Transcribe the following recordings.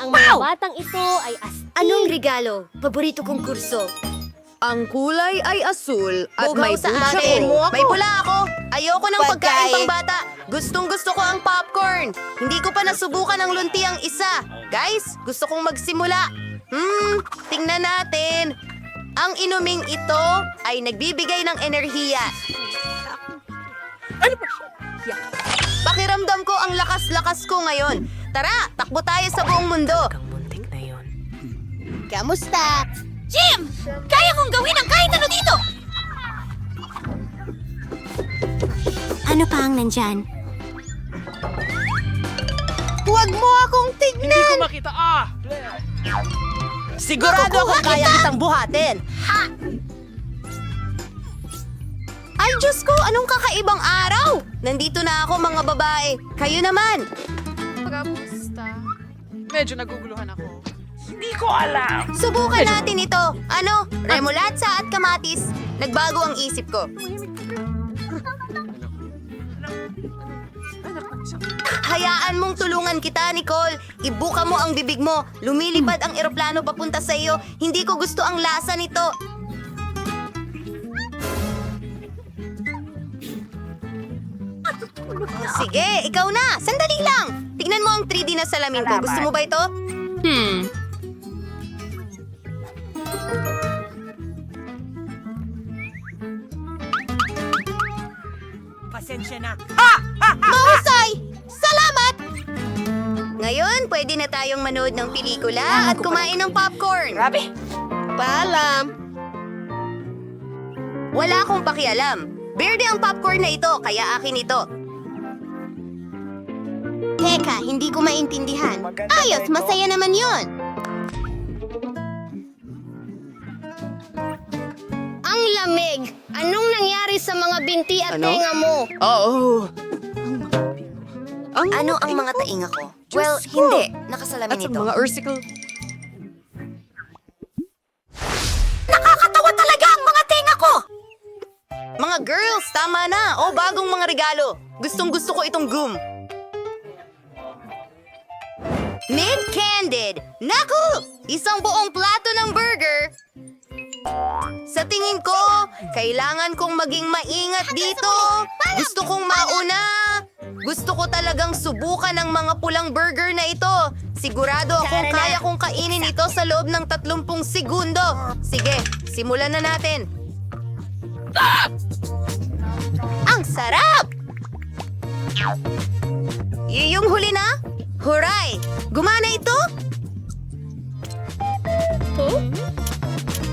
Ang mga batang ito ay astig. Anong regalo? Paborito kong kurso. Ang kulay ay asul at Bugaw may sa akin. ko. May pula ako. Ayoko ng pagkain Pagkain. pang bata. Gustong gusto ko ang popcorn. Hindi ko pa nasubukan ang lunti ang isa. Guys, gusto kong magsimula. Hmm, tingnan natin. Ang inuming ito ay nagbibigay ng enerhiya. Pakiramdam ko ang lakas-lakas ko ngayon. Tara, takbo tayo sa buong mundo. Kamusta? Jim! Kaya kong gawin ang kahit ano dito! Ano pa ang nandyan? Huwag mo akong tignan. Hindi ko makita. Ah! Sigurado akong kaya kitang buhatin. Ay, Diyos ko! Anong kakaibang araw? Nandito na ako, mga babae. Kayo naman. Medyo naguguluhan ako. Hindi ko alam. Subukan natin ito. Ano? Remolatsa at kamatis. Nagbago ang isip ko. Hayaan mong tulungan kita, Nicole. Ibuka mo ang bibig mo. Lumilipad ang eroplano papunta sa iyo. Hindi ko gusto ang lasa nito. Sige, ikaw na. Sandali lang. Na salamin ko. Gusto mo ba ito? Hmm. Mahusay! Salamat! Ngayon, pwede na tayong manood ng pelikula at kumain ng popcorn. Grabe! Paalam! Wala akong pakialam. Berde ang popcorn na ito, kaya akin ito. Teka, hindi ko maintindihan. Ayos, masaya naman yon. Ang lamig! Anong nangyari sa mga binti at Ano? tenga mo? Oo. Ano ang mga tainga ko? Well, hindi. Nakasalamin At sa ito. mga ursicle. Nakakatawa talaga ang mga tenga ko! Mga girls, tama na. O, bagong mga regalo. Gustong gusto ko itong goom. Mid-candid! Naku! Isang buong plato ng burger! Sa tingin ko, kailangan kong maging maingat dito. Gusto kong mauna. Gusto ko talagang subukan ang mga pulang burger na ito. Sigurado akong kaya kong kainin ito sa loob ng 30 segundo. Sige, simulan na natin. Ang sarap! Y- yung huli na? Huray! Gumana ito?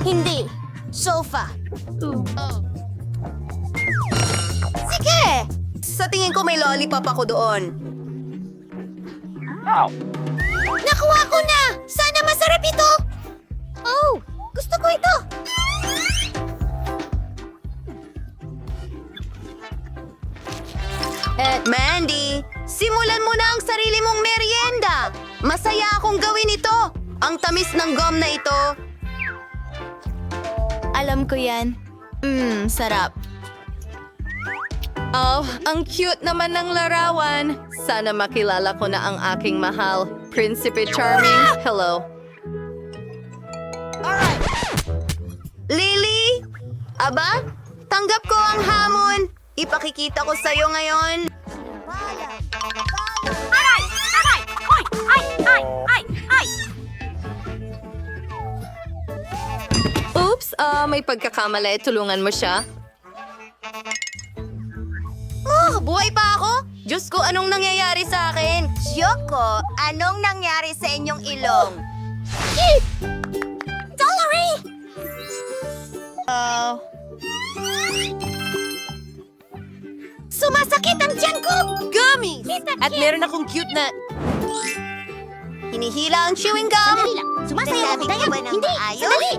Hindi. Sofa. Sige! Sa tingin ko may lollipop ako doon. Nakuha ko na! Sana masarap ito! Oh, gusto ko ito! Eh, Mandy, simulan mo na ang sarili mong merienda. Masaya akong gawin ito. Ang tamis ng gum na ito. Alam ko yan. Mmm, sarap. Oh, ang cute naman ng larawan. Sana makilala ko na ang aking mahal. Prinsipe Charming, hello. Lily? Aba? Tanggap ko ang hamon. Ipakikita ko sa'yo ngayon. Ay! Ay! Ay! Ay! Oops, ah, may pagkakamali. Tulungan mo siya. Oh, buhay pa ako? Diyos ko, anong nangyayari sa akin? Yoko, anong nangyari sa inyong ilong? Dolary! Sumasakit ang tiyan ko! Gummy! At meron akong cute na... Hinihila ang chewing gum. Dali lang. Sumasayaw ako, Dayan. Hindi, maayos? sandali.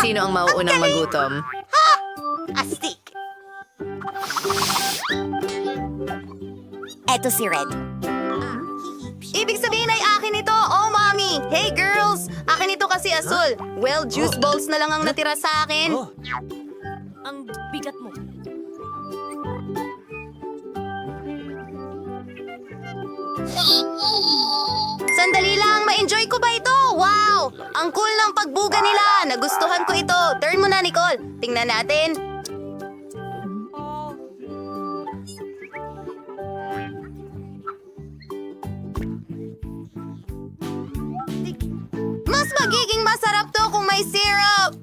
Sino ang mauunang magutom? Astig. Eto si Red. Ibig sabihin ay akin ito. Oh, mommy. Hey, girls. Akin ito kasi asul. Well, juice balls na lang ang natira sa akin. Ang bigat mo. Sandali lang, may Na-enjoy ko ba ito? Wow! Ang cool ng pagbuga nila! Nagustuhan ko ito. Turn mo na, Nicole. Tingnan natin. Mas magiging masarap to kung may syrup.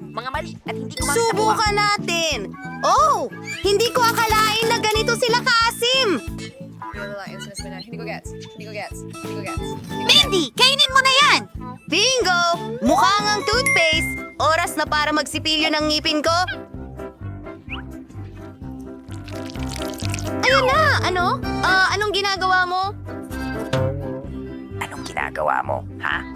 Mga mali at hindi ko Subukan natin. Oh! Hindi ko akalain na ganito sila kaasim. Mindy, kainin mo na yan! Bingo! Mukha ngang toothpaste. Oras na para magsipilyo ng ngipin ko. Ayun na! Ano? Ah, anong ginagawa mo? Anong ginagawa mo, ha?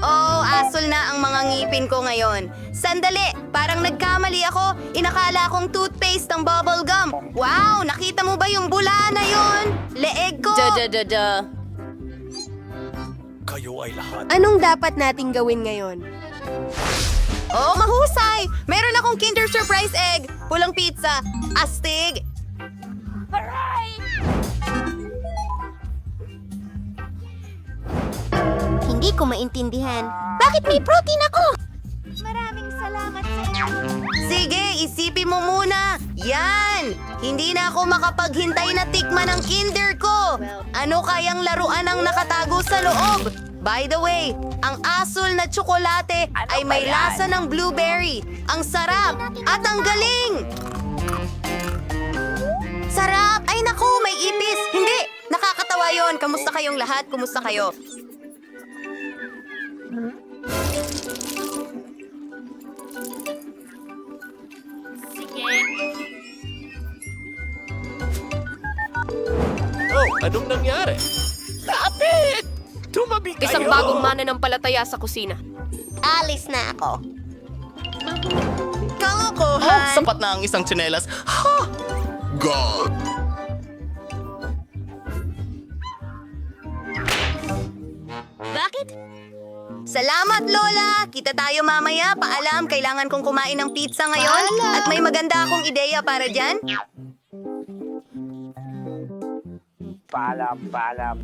Oh, asol na ang mga ngipin ko ngayon. Sandali, parang nagkamali ako. Inakala kong toothpaste ang bubble gum. Wow, nakita mo ba yung bula na yon? Leeg ko! Da da da da. Kayo ay lahat. Anong dapat nating gawin ngayon? Oh, mahusay! Meron akong Kinder Surprise Egg, pulang pizza, astig. Hindi ko maintindihan. Bakit may protein ako? Maraming salamat sa inyo. Sige, isipin mo muna. Yan! Hindi na ako makapaghintay na tikman ang Kinder ko. Ano kayang laruan ang nakatago sa loob? By the way, ang asul na tsokolate ay may lasa ng blueberry. Ang sarap at ang galing! Sarap! Ay naku, may ipis! Hindi! Nakakatawa yon. Kamusta kayong lahat? Kumusta kayo? Oh, anong nangyari? Lapit! Tumabi kayo! Isang bagong mananampalataya sa kusina. Alis na ako. Oh, sapat na ang isang tsinelas. Ha! God! Bakit? Salamat, Lola! Kita tayo mamaya. Paalam, kailangan kong kumain ng pizza ngayon. At may maganda akong ideya para dyan. Paalam, paalam.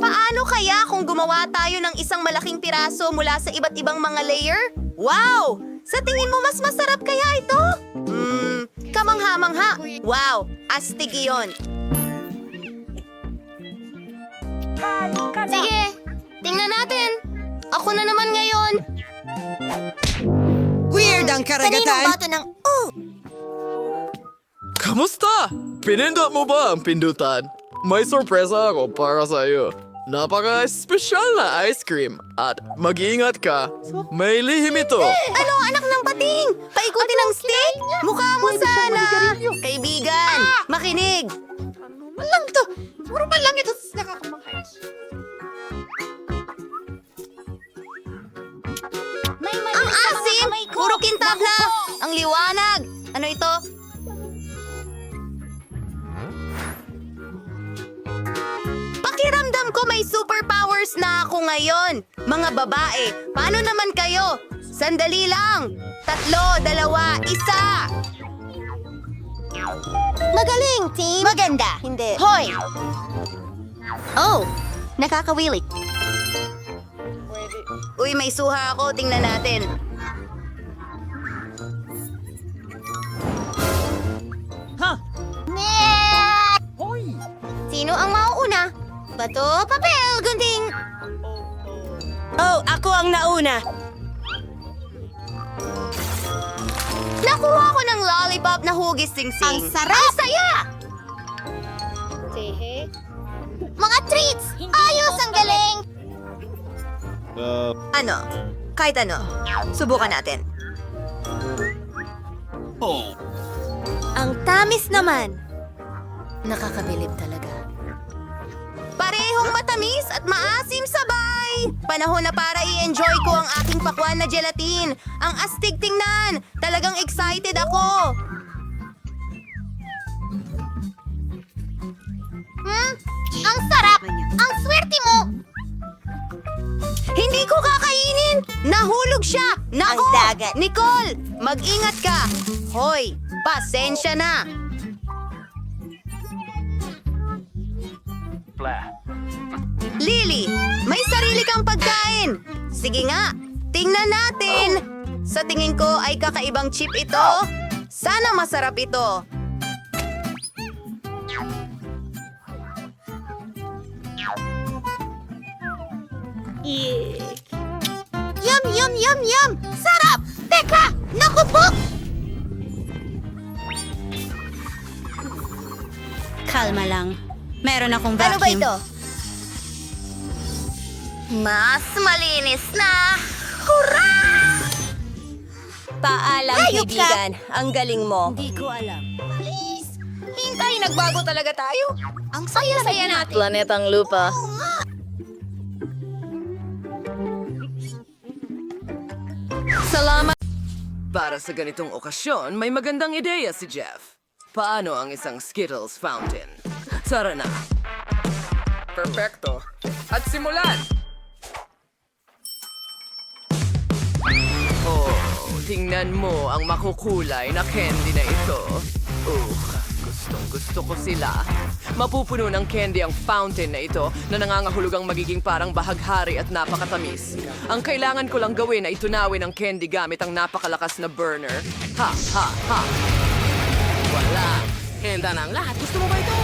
Paano kaya kung gumawa tayo ng isang malaking piraso mula sa iba't ibang mga layer? Wow! Sa tingin mo mas masarap kaya ito? Hmm, kamangha-mangha. Wow, astig iyon. Sige, tingnan natin. Ako na naman ngayon. Weird ang Kaninong karagatan. bato ng... Oh! Kamusta? Pinindot mo ba ang pindutan? May sorpresa ako para sa iyo. Napaka-espesyal na ice cream. At mag-iingat ka, may lihim ito. Ano, anak ng pating? Paikutin ng stick? Mukha mo sana. Kaibigan, makinig. Normal lang to. Normal lang ito. Sa mga asim! Puro kintab na! Ang liwanag! Ano ito? Pakiramdam ko may superpowers na ako ngayon. Mga babae, paano naman kayo? Sandali lang! Tatlo, dalawa, isa! Magaling, team. Maganda. Hindi. Hoy! Oh, nakakawilik. Uy, may suha ako. Tingnan natin. Net! Sino ang mauuna? Bato, papel, gunting. Oh, ako ang nauna. Nakuha ko ng lollipop na hugis sing-sing. Ang sarap! Ang saya! Mga treats! Ayos ang galing! Ano? Kahit ano. Subukan natin. Ang tamis naman. Nakakabilib talaga. Parehong matamis at maasim sabay! Panahon na para i-enjoy ko ang aking pakwan na gelatin. Ang astig tingnan! Talagang excited ako! Siya! Nako! Ang dagat. Nicole! Mag-ingat ka! Hoy! Pasensya na! Lily, may sarili kang pagkain. Sige nga, tingnan natin. Sa tingin ko ay kakaibang chip ito. Sana masarap ito. Yum, yum, yum, yum! Sarap! Teka! Naku po! Kalma lang. Meron akong Ano ba vacuum. ito? Mas malinis na. Paalam, Hayop ka! kaibigan. Ang galing mo. Hindi ko alam. Please! Hintay, nagbago talaga tayo. Ang saya-saya natin. Planetang lupa. Salamat. Para sa ganitong okasyon, may magandang ideya si Jeff. Paano ang isang Skittles fountain? Tara na. Perfecto. At simulan! Oh, tingnan mo ang makukulay na candy na ito. Gustong gusto ko sila. Mapupuno ng candy ang fountain na ito na nangangahulugang magiging parang bahaghari at napakatamis. Ang kailangan ko lang gawin ay tunawin ang candy gamit ang napakalakas na burner. Ha, ha, ha. Wala. Henda na ang lahat. Gusto mo ba ito?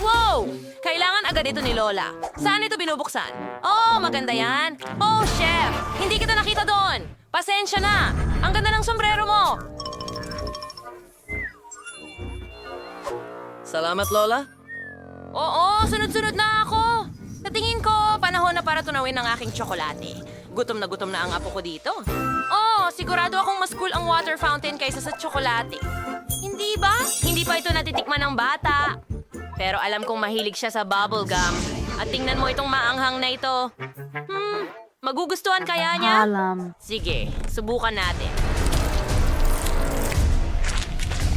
Wow! Kailangan agad ito ni Lola. Saan ito binubuksan? Oh, maganda yan. Oh, chef! Hindi kita nakita doon. Pasensya na. Ang ganda ng sombrero mo. Salamat, Lola. Oo, sunod-sunod na ako. Sa tingin ko, panahon na para tunawin ang aking tsokolate. Gutom na gutom na ang apo ko dito. Oh, sigurado akong mas cool ang water fountain kaysa sa tsokolate. Hindi ba? Hindi pa ito natitikman ng bata. Pero alam kong mahilig siya sa bubble gum. At tingnan mo itong maanghang na ito. Hmm, magugustuhan kaya niya? Alam. Sige, subukan natin.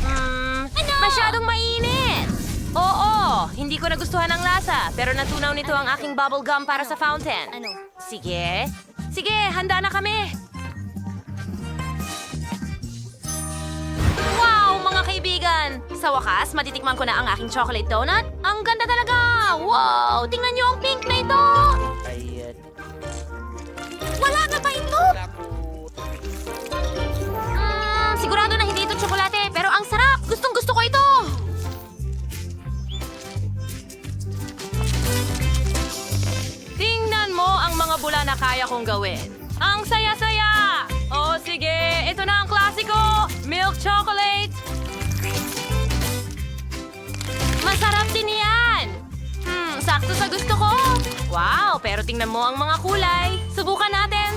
Hmm, masyadong mainit. Oo, hindi ko nagustuhan ang lasa, pero natunaw nito ang aking bubble gum para sa fountain. Ano? Sige. Sige, handa na kami. Wow, mga kaibigan! Sa wakas, matitikman ko na ang aking chocolate donut. Ang ganda talaga! Wow! Tingnan niyo ang pink na ito! Wala na ba ito? Mm, sigurado na hindi ito tsokolate, pero ang sarap! Gustong gusto ko ito! Tingnan mo ang mga bula na kaya kong gawin. Ang saya-saya! O sige, ito na ang klasiko! Milk chocolate! Sakto sa gusto ko. Wow, pero tingnan mo ang mga kulay. Subukan natin.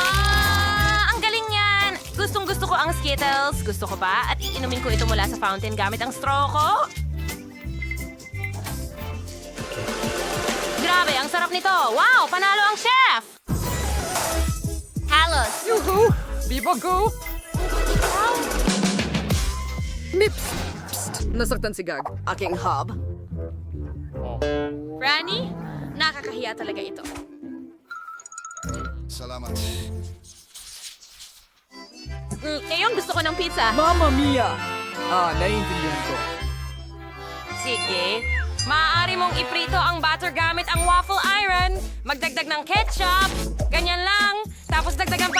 Ah, ang galing yan! Gustong gusto ko ang Skittles. Gusto ko pa at iinumin ko ito mula sa fountain gamit ang straw ko. Grabe, ang sarap nito. Wow, panalo ang chef! Halos. Viva go! Mips! Psst! Nasaktan si Gag. Aking hub. Franny, nakakahiya talaga ito. Salamat. Mm, ngayon gusto ko ng pizza. Mamma mia! Ah, naiintindihan ko. Sige. Maaari mong iprito ang butter gamit ang waffle iron. Magdagdag ng ketchup. Ganyan lang. Tapos dagdagan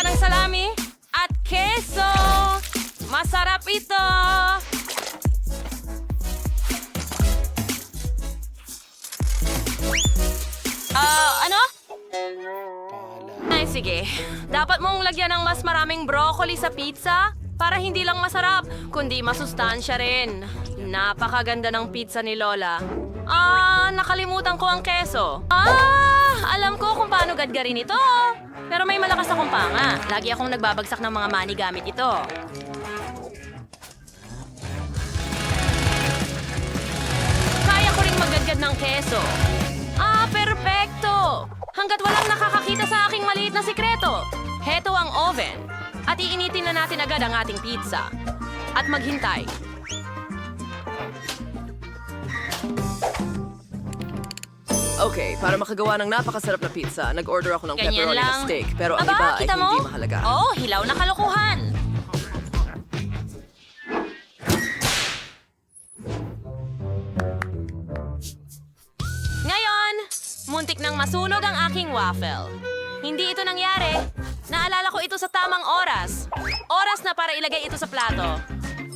Dapat mong lagyan ng mas maraming broccoli sa pizza para hindi lang masarap, kundi masustansya rin. Napakaganda ng pizza ni Lola. Ah, nakalimutan ko ang keso. Ah, alam ko kung paano gadgarin ito. Pero may malakas akong panga. Lagi akong nagbabagsak ng mga mani gamit ito. Kaya ko ring maggadgad ng keso. Hanggat walang nakakakita sa aking maliit na sikreto. Heto ang oven. At iinitin na natin agad ang ating pizza. At maghintay. Okay, para makagawa ng napakasarap na pizza, nag-order ako ng Ganyan pepperoni lang. na steak. Pero ang Aba, iba ay kita mo? hindi mahalaga. Oh, hilaw na kalokohan. Masunog ang aking waffle. Hindi ito nangyari. Naalala ko ito sa tamang oras. Oras na para ilagay ito sa plato.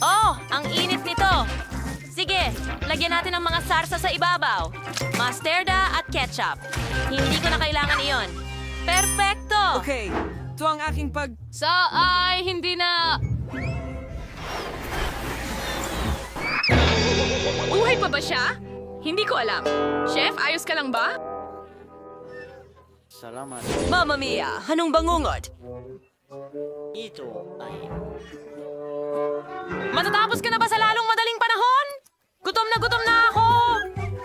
Oh, ang init nito. Sige, lagyan natin ng mga sarsa sa ibabaw. Masterda at ketchup. Hindi ko na kailangan iyon. Perfecto! Okay, ito ang aking pag... Sa ay hindi na... Buhay pa ba siya? Hindi ko alam. Chef, ayos ka lang ba? Salamat. Mamma mia, anong bangungot? Ito ay... Matatapos ka na ba sa lalong madaling panahon? Gutom na gutom na ako!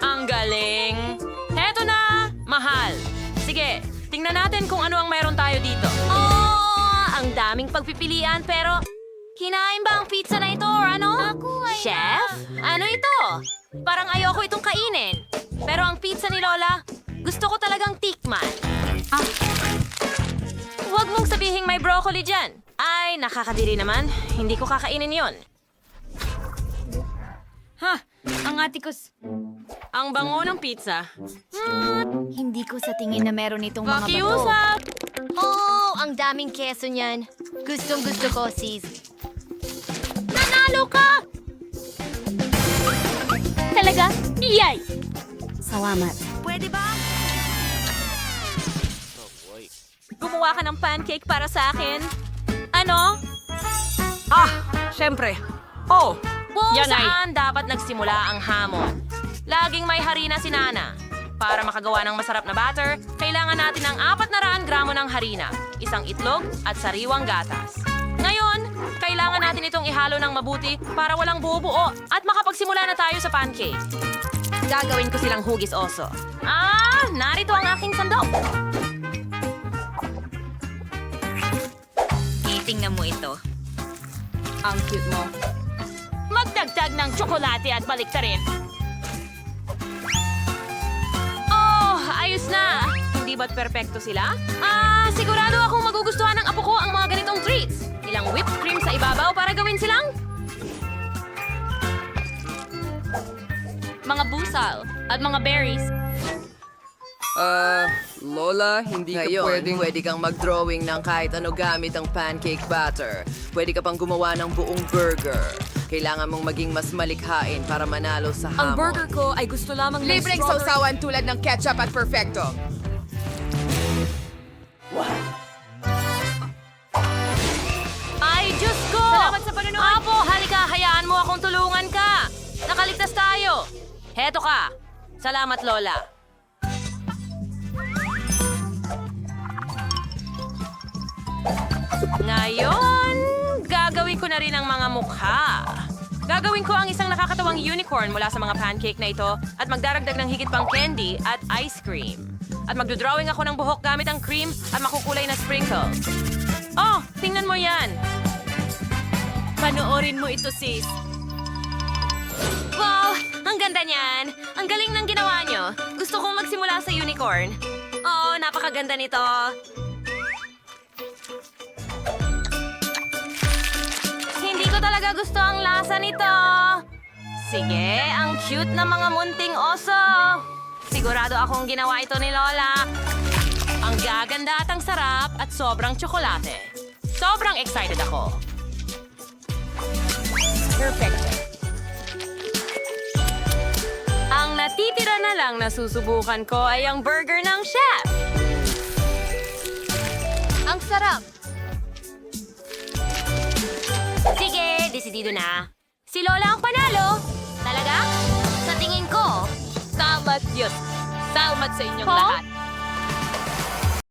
Ang galing! Heto na, mahal. Sige, tingnan natin kung ano ang meron tayo dito. Oh, ang daming pagpipilian pero... Kinain ba ang pizza na ito or ano? Chef? Ano ito? Parang ayoko itong kainin. Pero ang pizza ni Lola, gusto ko talagang tikman. Ah. Huwag mong sabihing may broccoli dyan. Ay, nakakadiri naman. Hindi ko kakainin yon. Ha, ang atikos. Ang bango ng pizza. Hindi ko sa tingin na meron itong mga bato. Pakiusap! Oh, ang daming keso niyan. Gustong gusto ko, sis. Nanalo ka! Talaga? Iyay! Salamat. Pwede ba? Gumawa ka ng pancake para sa akin. Ano? Ah, syempre. Oh, Kung Yan ay- saan dapat nagsimula ang hamon. Laging may harina si Nana. Para makagawa ng masarap na batter, kailangan natin ng 400 gramo ng harina, isang itlog at sariwang gatas. Ngayon, kailangan natin itong ihalo ng mabuti para walang buo-buo at makapagsimula na tayo sa pancake. Gagawin ko silang hugis oso. Ah, narito ang aking sandok. Itingnan mo ito. Ang cute mo. Magdagdag ng tsokolate at baliktarin. Oh, ayos na! Hindi ba't perpekto sila? Ah, sigurado akong magugustuhan ng apo ko ang mga ganitong treats. Ilang whipped cream sa ibabaw para gawin silang... Mga busal at mga berries. Ah, Lola, hindi Ngayon, ka pwedeng pwede kang mag-drawing ng kahit ano gamit ang pancake batter. Pwede ka pang gumawa ng buong burger. Kailangan mong maging mas malikhain para manalo sa hamon. Ang burger ko ay gusto lamang ng Libreng strawberry- sausawan tulad ng ketchup at perfecto. Ay, Diyos ko! Salamat sa panonood! Apo, halika, hayaan mo akong tulungan ka. Nakaligtas tayo. Heto ka. Salamat, Lola. Ngayon, gagawin ko na rin ang mga mukha. Gagawin ko ang isang nakakatawang unicorn mula sa mga pancake na ito at magdaragdag ng higit pang candy at ice cream. At magdodrawing ako ng buhok gamit ang cream at makukulay na sprinkles. Oh, tingnan mo yan. Panoorin mo ito, sis. Wow, ang ganda niyan. Ang galing ng ginawa nyo. Gusto kong magsimula sa unicorn. Oo, napakaganda nito. Talaga gusto ang lasa nito. Sige, ang cute na mga munting oso. Sigurado akong ginawa ito ni Lola. Ang gaganda at ang sarap at sobrang tsokolate. Sobrang excited ako. Perfect. Ang natitira na lang na susubukan ko ay ang burger ng chef. Ang sarap. Sige, desidido na. Si Lola ang panalo. Talaga? Sa tingin ko. Salamat, Diyos. Salamat sa inyong Huh? lahat.